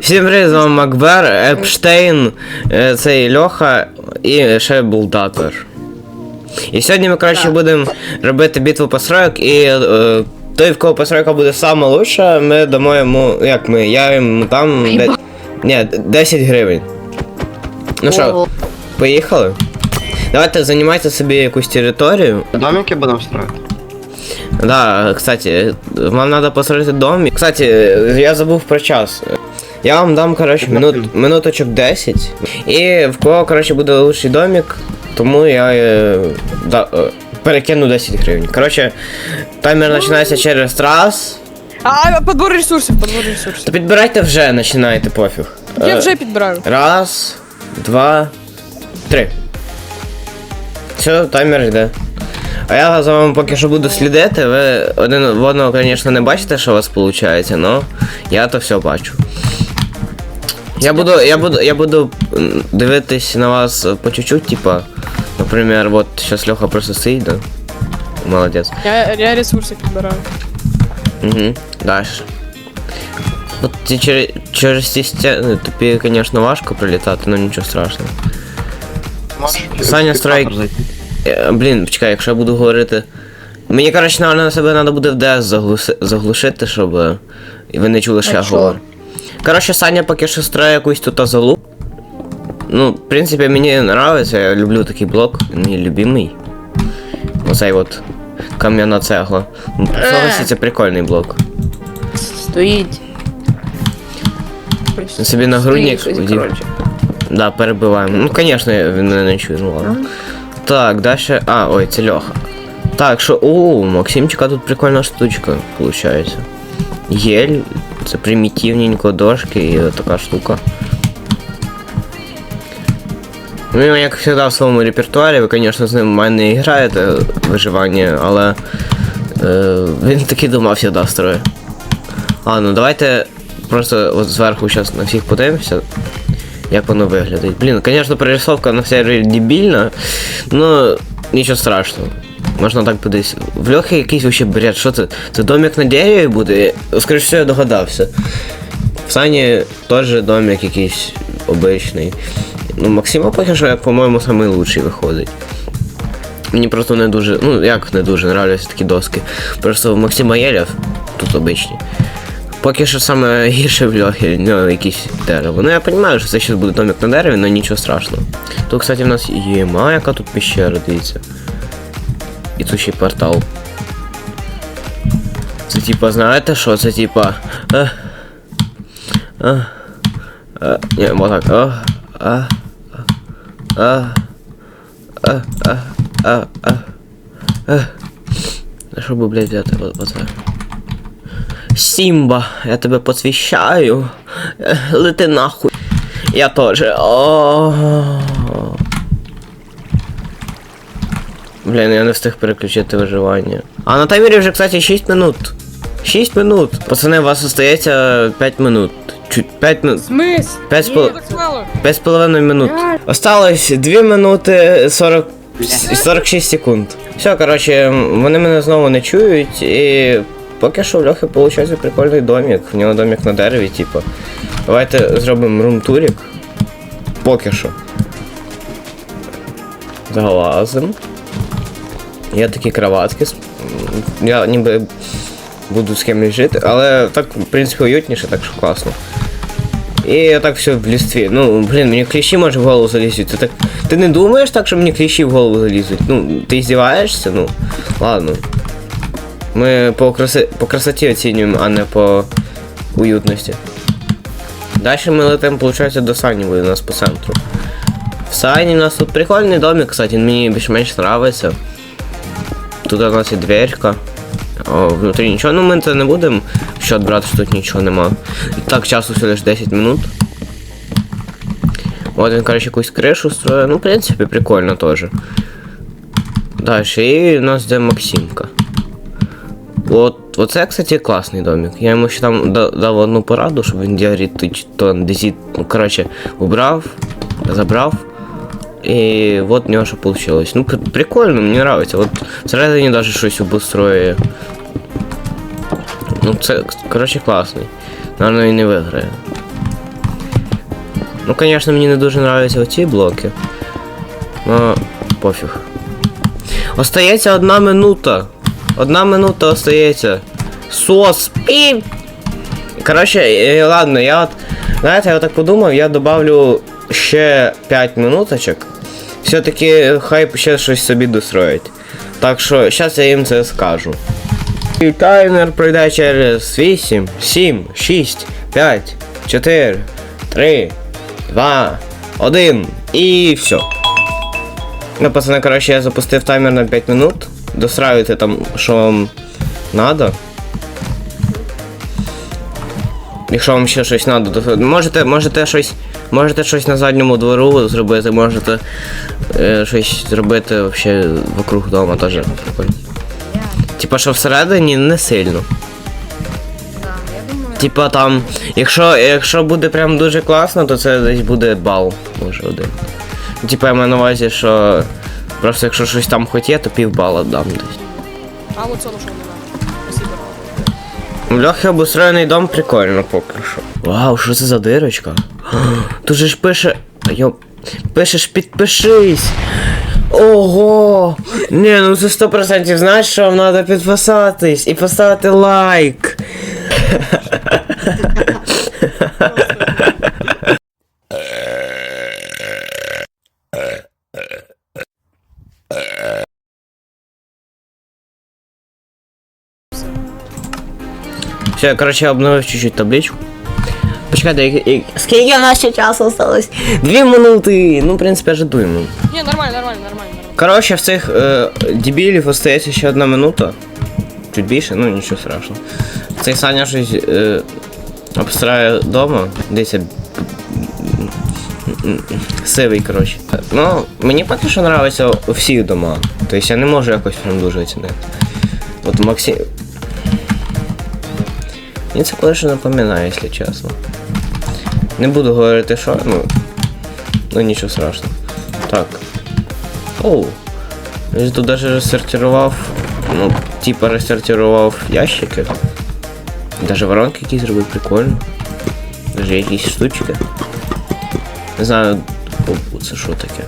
Всім привіт, з вами Макбер, Епштейн, е, цей Льоха і ще Булдатор. І сьогодні ми, коротше, будемо робити битву построєк, і е, той, в кого постройка буде сама лучша, ми дамо йому, як ми, я йому там. Де, ні, 10 гривень. Ну що, поїхали? Давайте займайте собі якусь територію. Домики будем строить? Да, кстати, вам надо построить дом. Кстати, я забув про час. Я вам дам, короче, минут, минуточок 10. І в кого, короче, буде лучший домик, тому я е, да, е, перекину 10 гривень. Короче, таймер починається через раз. А, подбор ресурсів, подбор ресурсів. То підбирайте вже, починайте пофіг. Я Е, вже підбираю. Раз, два, три. Все, таймер йде. А я за вами поки що буду слідити, ви один в одного, звісно, не бачите, що у вас виходить, але я то все бачу. Я буду, я буду, я буду дивитись на вас по чуть-чуть, типа, наприклад, вот сейчас Леха просто стоїть, да? Молодець. Я, я ресурси підбираю. Угу, дальше. От ті через, через ці стіни тобі, звісно, важко прилітати, але нічого страшного. Можешь Саня, зайти? Е, Блін, почекай, якщо я буду говорити. Мені, коротше, на себе треба буде в DS заглушити, щоб ви не чули, що я говорю. Коротше, Саня поки що строє якусь тут залу. Ну, в принципі, мені нравиться, я люблю такий блок, він мій любимий. Оцей от кам'яна цегла. Ну, Согласі, це прикольний блок. Стоїть. Він собі нагрудник Стоїть щось, вдів. коротше. Да, перебиваємо. Ну, звісно, він мене не чує, ну ладно. Так, дальше. А, ой, це Льоха. Так, що. О, у Максимчика тут прикольна штучка, виходить. Єль, це примітивненько дошки і така штука. Ну, як завжди в своєму репертуарі, ви, звісно, з ним в не граєте виживання, але е, він таки дома завжди строє. Ладно, давайте просто от зверху зараз на всіх подивимося, як воно виглядить. Блін, звісно, перерисовка на сервері дебільна, но нічого страшного. Можна так подивитися. В Льохи якийсь вообще бред, що це? Це домик на дереві буде? Скоріше всього, я догадався. В Сані теж домик якийсь обичний. Ну, Максима поки що, по-моєму, лучший виходить. Мені просто не дуже, ну як не дуже нравляться такі доски. Просто в Максима Єлєв тут обичні. Поки що саме гірше в льохи, ну, якісь дерево. Ну я розумію, що це ще буде домик на дереві, але нічого страшного. Тут, кстати, в нас є ма, яка тут пещера, дивіться. І тут ще й портал. Це типа, знаєте що? Це типа. Е, е, е, ні, вот так. Е, е, е, е, е, е, е, е. А що би, блядь, взяти? О- Оце. Сімба, я тебе посвящаю. Е, Лети нахуй. Я теж. О. Блін, я не встиг переключити виживання. А на таймері вже, кстати, 6 минут. 6 минут. Пацани, у вас остається 5 минут. Чуть 5 минут. Смис? П'ять з пол- так мало. 5,5 минут. Осталось 2 минути 40... 46 секунд. Все, коротше, вони мене знову не чують і. Поки що в Льохи виходить прикольний домик. В нього домик на дереві, типу. Давайте зробимо румтурик. Поки що. Залазим. Є такі кроватки. Я ніби буду з кимось жити, але так, в принципі, уютніше, так що класно. І так все в лістві. Ну, блін, мені кліщі може в голову залізуть. Ти так. Ти не думаєш так, що мені кліщі в голову залізуть? Ну, ти здіваєшся? Ну, ладно. Ми по, краси... по красоті оцінюємо, а не по уютності. Далі ми летимо, виходить, до Сані буде у нас по центру. В Сані у нас тут прикольний домик, кстати, мені більш-менш подобається. Тут у нас є дверка. О, внутрі нічого, ну ми це не будемо счет брати, що тут нічого нема. І так часу всього лиш 10 минут. От він, коротше, якусь кришу строє. Ну, в принципі, прикольно теж. Дальше, і у нас йде Максимка. От, оце, кстати, класний домик. Я йому ще там дав одну пораду, щоб він діарит то дезіт, ну, коротше, убрав, забрав. І от в нього що вийшло. Ну, пр- прикольно, мені подобається. От всередині навіть щось обустроює. Ну, це, коротше, класний. Наверно, він не виграє. Ну, звісно, мені не дуже нравляться оці блоки. Ну, пофіг. Остається одна минута. Одна минута остається. Сос. І... Коротше, е, ладно, я от. Знаєте, я так подумав, я добавлю ще 5 минуточок. Все-таки хай ще щось собі достроїть. Так що, зараз я їм це скажу. І таймер пройде через 8, 7, 6, 5, 4, 3, 2, 1 і все. Ну, пацани, коротше, я запустив таймер на 5 минут. Достраюйте там, що вам надо. Якщо вам ще щось надо, то можете, можете щось. Можете щось на задньому двору зробити, можете е, щось зробити вообще вокруг дома теж прикольно. Типа, що всередині не сильно. Типа там, якщо, якщо буде прям дуже класно, то це десь буде бал, може один. Типа я маю на увазі, що просто якщо щось там хоч є, то пів бала дам десь. А вот це Льохи обустроєний дом прикольно поки що. Вау, що це за дирочка? Тут же ж пише. Йо. Пишеш підпишись. Ого! Не, ну це 100% знаєш, що вам треба підписатись і поставити лайк. Все, короче, я обновив чуть-чуть табличку. Почекайте, як- як- скільки в нас ще часу осталось? Дві минути. Ну, в принципі, ожидуємо. Не, нормально, нормально, нормально. Коротше, в цих е, дебілів остається ще одна минута. Чуть більше, ну нічого страшного. Цей Саня щось е, обстрає вдома. Десь я- сивий, коротше. Ну, мені поки що подобається у всіх дома. Тобто я не можу якось прям дуже оцінити. От Максим. Мені це кое що напоминає, якщо чесно. Не буду говорити, що, ну. Ну нічого страшного. Так. Оу. Ж тут даже розсортирував. Ну, типа розсортирував ящики. Даже воронки якісь зробив прикольно. Даже якісь штучки. Не знаю, о, це що таке.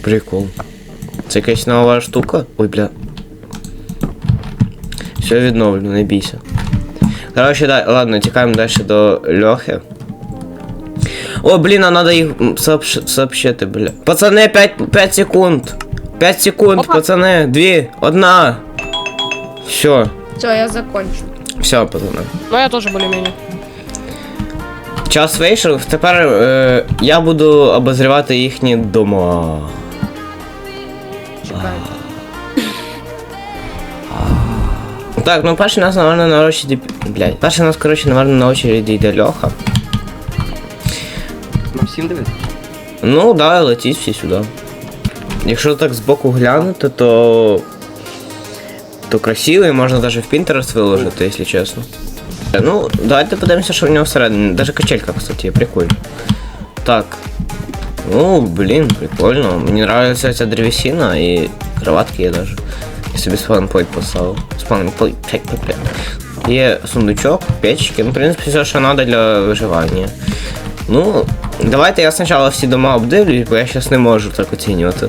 Прикол. Це якась нова штука. Ой, бля. Все відновлю, не бійся. Короче, да, ладно, тікаємо далі до Льохи. О, блін, а надо їх сообщ... сообщити, бля. Пацани, 5, 5 секунд. 5 секунд, Опа. пацани. 2, 1. Все, все, я закончу. все, пацани. Ну я тоже более-менее. Час вийшов, тепер е, я буду обозрівати їхні дома. Так, ну перший нас, наверное, на очереді. Блядь. Перший нас, коротше, наверное, на очереді йде Льоха. Ну, всім дивитися. Ну, да, летіть всі сюди. Якщо так збоку глянути, то. То красиво і можна навіть в Pinterest виложити, якщо чесно. Ну, давайте подивимося, що в нього всередині. Даже качелька, кстати, прикольно. Так. Ну, блін, прикольно. Мені нравится ця древесина і кроватки є Даже. Я собі спанпойт поставив. Спанпойт. Є сундучок, печки, ну, в принципі, все, що треба для виживання. Ну, давайте я спочатку всі дома обдивлюсь, бо я зараз не можу так оцінювати.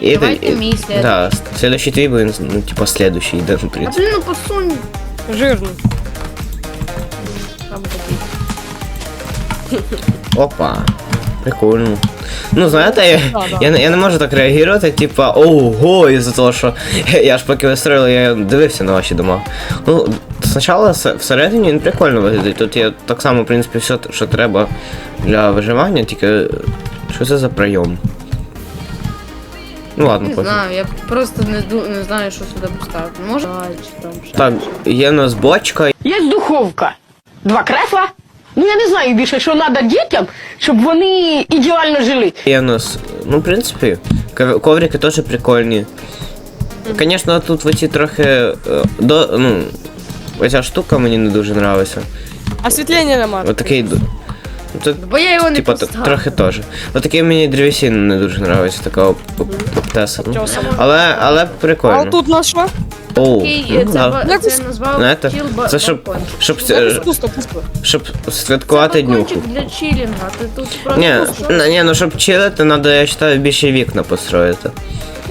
І, Давайте і- мій слідуючий. Да, следующий твій буде, ну, типа, следующий йде, в А принципі. блин, ну посунь. Жирный. Там. Опа. Прикольно. Ну, знаєте, я, я, не- я не можу так реагувати, типа, ого, із-за того, що я ж поки ви я дивився на ваші дома. Ну, спочатку всередині він прикольно виглядає. Тут є так само, в принципі, все, що треба для виживання, тільки що це за прийом? Ну ладно, Не пофіг. знаю, я просто не, ду- не знаю, що сюди поставити. Може, чи там ще. Так, є у нас бочка, Є духовка, два кресла. Ну я не знаю більше, що треба дітям, щоб вони ідеально жили. є у нас, ну, в принципі, ков- коврики теж прикольні. Звісно, тут оці трохи. е, До, ну, оця штука мені не дуже нравиться. Осветление на марк. Отакий. ну, Тут, Бо я його не типа, трохи теж. Отакий мені древесина не дуже нравиться, така обтесана. Але, але А прикольно. вот тут нас что? Оу, Такий, ну, е, це, да. ба- Як це ви- назвав Знаєте, чіл ба- це щоб, балкончик. щоб, Якось е, пусто, пусто. щоб святкувати Це днюху. балкончик для чилінга, ти тут просто Ні, пішов. н- ні, ну щоб чилити, треба, я вважаю, більше вікна построїти.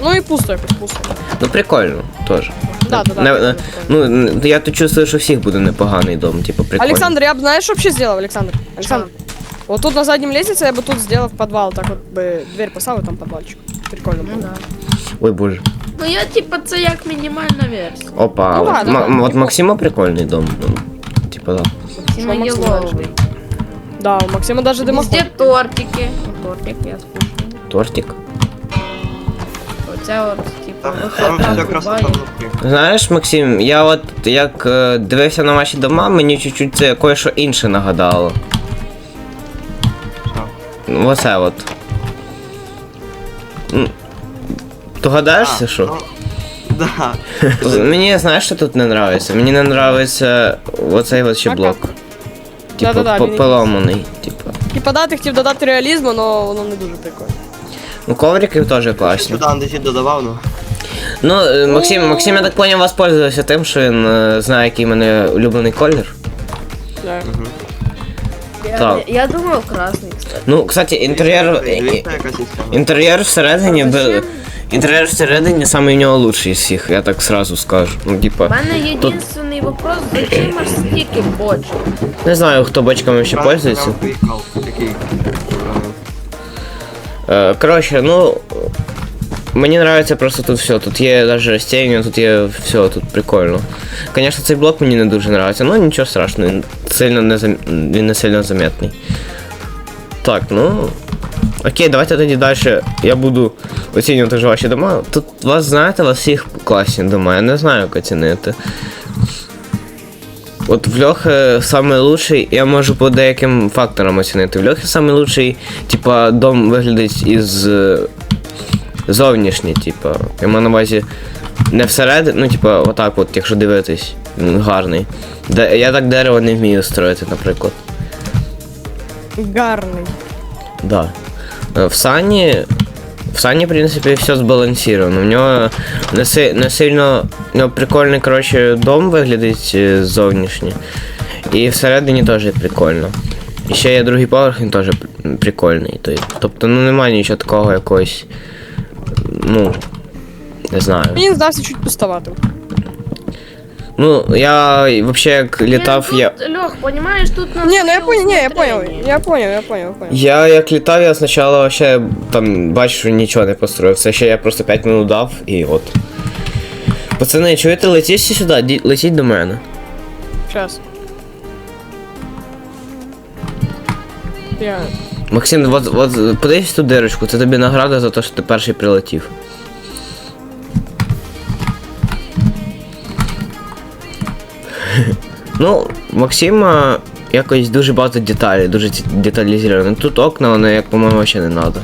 Ну и пусто, якось пусто. Ну прикольно, теж. Да, да, да. Не- прикольно, не- прикольно. ну, н- я тут чувствую, що всіх буде непоганий дом, типу, прикольно. Александр, я бы, знаешь, что вообще сделал, Александр? Александр, вот тут на заднем лестнице я бы тут сделал подвал, так вот бы дверь поставил, там подвальчик. Прикольно Ну было. да. Ой, боже. Ну я типа це як мінімальна версія. Опа, Ну от, ладно, Ма- ладно, от. Максима прикольний дом. Ну, типа, да. Тіма Максим Єловий. Да, у Максима даже дымоход. Везде тортики. Ну, Тортик я скушаю. Тортик. Оце от, типу, Там, там висота все красота Дубаї. внутрі. Знаєш, Максим, я от як е, дивився на ваші дома, мені чуть-чуть це кое-що інше нагадало. Що? Ну, Оце от. М, Догадаєшся, А, що? ну, Да. Мені знаєш, що тут не нравиться? Мені не нравиться оцей от ще блок. Типу, Да-да-да, по- поломаний. Типу. І подати хотів додати реалізму, но воно не дуже прикольно. Ну, коврики теж класні. Сюди додавав, ну. Ну, е, Максим, Максим, я так поняв, воспользувався тим, що він е, знає, який в мене улюблений колір. Да. Я, Так. я думав красний, кстати. Ну, кстати, інтер'єр. е, е, Дивіться, яка система. Інтер'єр всередині. Бе- зачем? Інтер'єр всередині самий у нього лучший з всіх, я так сразу скажу. Ну, У типа. мене єдиний вопрос, зачем аж стільки бочок? Не знаю, хто бочками ще пользується. Прям приїхав, Такий. е, Е, Коротше, ну. Мені нравится просто тут все. Тут є даже растения, тут є все, тут прикольно. Конечно, цей блок мені не дуже нравится, но нічого страшного, він сильно не зам... він не сильно заметний. Так, ну. Окей, давайте тоді далі. Я буду оцінювати вже ваші дома. Тут вас знаєте, у вас всіх класні дома, я не знаю, як оцінити. От в Льохи самий лучший, я можу по деяким факторам оцінити. В Льохи самий лучший, типа, дом виглядить із е, зовнішній, типа. Я маю на увазі не всередині, ну, типа, отак от, якщо дивитись, він гарний. Де, я так дерево не вмію строїти, наприклад. Гарний. Да. Е, В Сані. В Сані, в принципі, все збалансировано. У нього не, си, не сильно нього прикольний, коротше, дом виглядить е, зовнішній. І всередині теж прикольно. І ще є другий поверх, він теж прикольний. Тобто, ну немає нічого такого якогось. Ну. Не знаю. Мені здався чуть пустоватим. Ну, я взагалі як літав, я. тут, Льох, понімаєш, тут на Не, ну я понял, не, я понял, я понял, я понял, я понял. Я як літав, я спочатку вообще там бачу, що нічого не построїв. Це ще я просто 5 минут дав і от. Пацани, чуєте, летіть сюди, ді- летіть до мене. Сейчас. Я... Максим, от, от подивись ту дирочку, це тобі награда за те, що ти перший прилетів. Ну, Максима якось дуже багато деталей, дуже деталізовано. Тут окна, вони, як по-моєму, ще не треба.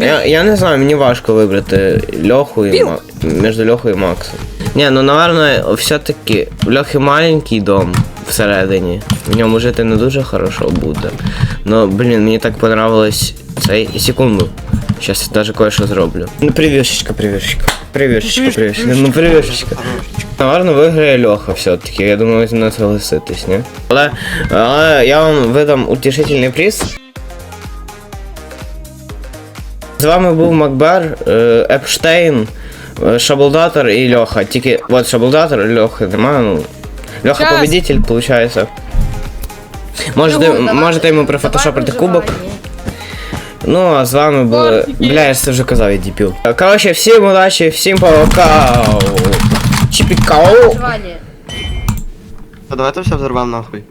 Я, я не знаю, мені важко вибрати Льоху і Ма... між Льохою і Максом. Ні, ну наверное, все-таки в Льохи маленький дом всередині. В ньому жити не дуже хорошо буде. Ну, блін, мені так понравилось цей. Секунду. Сейчас я даже кое-що зроблю. Ну, привішечка, привішечка. Привішечка, привішечка. Ну, привішечка. Наверно, виграє Льоха все-таки. Я думаю, ви зі мною согласитесь, ні? Але, але я вам видам утішительний приз. З вами був Макбер, е, Епштейн, е, Шаблдатор і Льоха. Тільки от Шаблдатор, Льохи немає, ну. Льоха Щас. победитель, получається. Можете, Ну, давай- можете йому давай прифотошопити кубок. виживання. Ну, а з вами були. Тортики. Бля, я ж це вже казав, я діпіл. Коротше, всім удачі, всім пока. Чіпікау. Виживання. Та давайте все взорвемо нахуй.